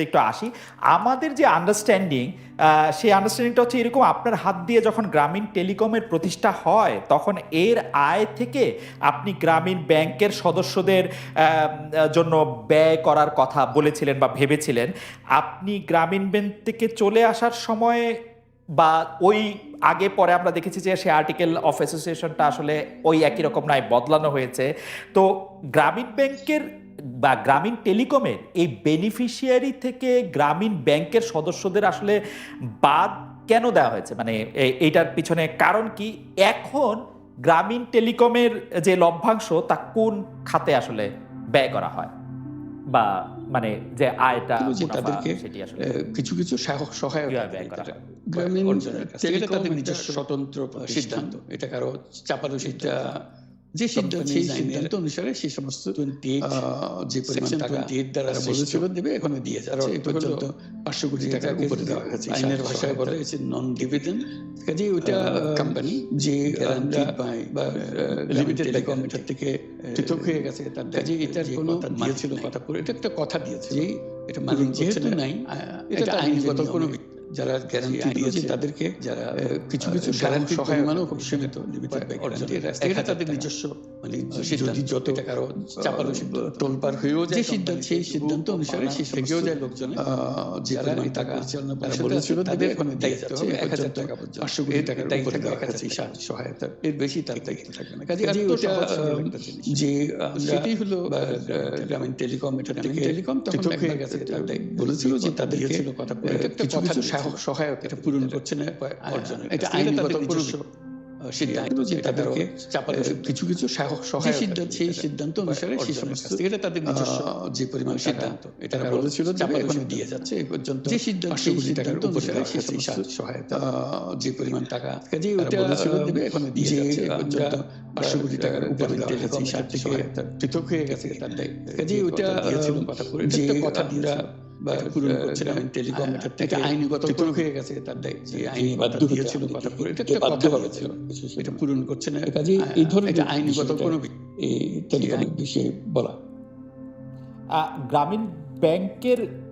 একটু আসি। আমাদের যে আন্ডারস্ট্যান্ডিং সেই আন্ডারস্ট্যান্ডিংটা হচ্ছে এরকম আপনার হাত দিয়ে যখন গ্রামীণ টেলিকমের প্রতিষ্ঠা হয়, তখন এর আয় থেকে আপনি গ্রামীণ ব্যাংকের সদস্যদের জন্য ব্যয় করার কথা বলেছিলেন বা ভেবেছিলেন। আপনি গ্রামীণ ব্যাংক থেকে চলে আসার সময় বা ওই আগে পরে আমরা দেখেছি যে সে আর্টিকেল অফ অ্যাসোসিয়েশনটা আসলে ওই একই রকম নয়, বদলানো হয়েছে। তো গ্রামীণ ব্যাংকের বা গ্রামীণ টেলিকমের এই বেনিফিশিয়ারি থেকে গ্রামীণ ব্যাংকের সদস্যদের আসলে বাদ কেন দেওয়া হয়েছে? মানে এইটার পিছনে কারণ কি? এখন গ্রামীণ টেলিকমের যে লভ্যাংশ তা কোন খাতে আসলে ব্যয় করা হয়? বা মানে যে আয়টা তাদেরকে কিছু কিছু সহায়ক সহায়তা ব্যয় করা হয়? গ্রামীণ টেলিকম নিজস্ব স্বতন্ত্র সিদ্ধান্ত। এটা কারও চাপানো সিদ্ধান্ত যে সিদ্ধান্ত সেই সিদ্ধান্ত অনুসারে সেই সমস্ত যে পরিমাণ টাকা দ্বারা বলেছিল। দেবে এখন দিয়ে যাচ্ছে। এই পর্যন্ত পাঁচশো কোটি টাকার উপরে দেওয়া হয়েছে। আইনের ভাষায় বলে সহায়তা। নন ডিভিডেন্ড কাজে ওইটা কোম্পানি যে বা লিমিটেড থেকে পৃথক হয়ে গেছে তার কাজে এটার কোনো কথা দিয়েছিল কথা পুরো এটা একটা কথা দিয়েছিল। যে এটা মানে যেহেতু নাই এটা আইনগত কোনো। যারা গ্যারান্টি গ্যারান্টি দিয়েছে দিয়েছে। তাদেরকে যারা কিছু কিছু গ্যারান্টি পরিমাণও খুব সীমিত লিমিটেড অর্জনের এটা তাদের নিজস্ব মানে যদি যত কারও সিদ্ধান্ত। টোলপার হয়েও যায় যে সিদ্ধান্ত সেই সিদ্ধান্ত অনুসারে সেই থেকেও যায় লোকজনে যারা টাকা পরিচালনা বলেছিল তাদের এখন দিয়ে দায়িত্ব হবে এক হাজার টাকা পর্যন্ত পাঁচশো কোটি টাকার উপরে দেওয়া হয়েছে সাহায্য। সহায়তা। এর বেশি তার দায়িত্ব থাকবে না। কাজে। যে সেটাই হলো গ্রামীণ টেলিকম এটা থেকে টেলিকম তখন বলেছিল যে তাদেরকে কিছু কথা কিছু দিয়েছিল। সহায়ক এটা পূরণ করছে না? অর্জনের অর্জনের এটা এটা আইনগত কোনো সিদ্ধান্ত যে তাদেরকে কারও কিছু কিছু সহায়ক সিদ্ধান্ত সেই সিদ্ধান্ত অনুসারে সেই সমস্ত এটা তাদের নিজস্ব যে পরিমাণ সিদ্ধান্ত। সিদ্ধান্ত। এটা এটা বলেছিল দেবে এখন দিয়ে যাচ্ছে এই পর্যন্ত যে সিদ্ধান্ত সেই সিদ্ধান্ত অনুসারে সেই হয়েছে সমস্ত, সাহায্য সহায়তা যে পরিমাণ টাকা কাজে ওটা, বলেছিল দেবে এখন দিয়ে যাচ্ছে এই পর্যন্ত পাঁচশো কোটি টাকার উপরে সাহায্য পৃথক হয়ে গেছে তার দায়িত্ব। কাজে ওটা কথা যে পূরণ পূরণ করছে করছে না। টেলিকম এটা এটা থেকে আইনগত পৃথক হয়ে গেছে তার দায়িত্ব যে আইনি বাধ্য দিয়েছিল কথা পুরো এটা বাধ্য পূরণ করছে না। কাজে এই ধরনের আইনগত কোনো এই টেলিকমের বিষয়ে বলা। আহ, গ্রামীণ ব্যাংকের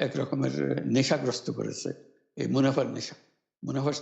এক রকমের নেশাগ্রস্ত করেছে এই মুনাফার নেশা। মুনাফার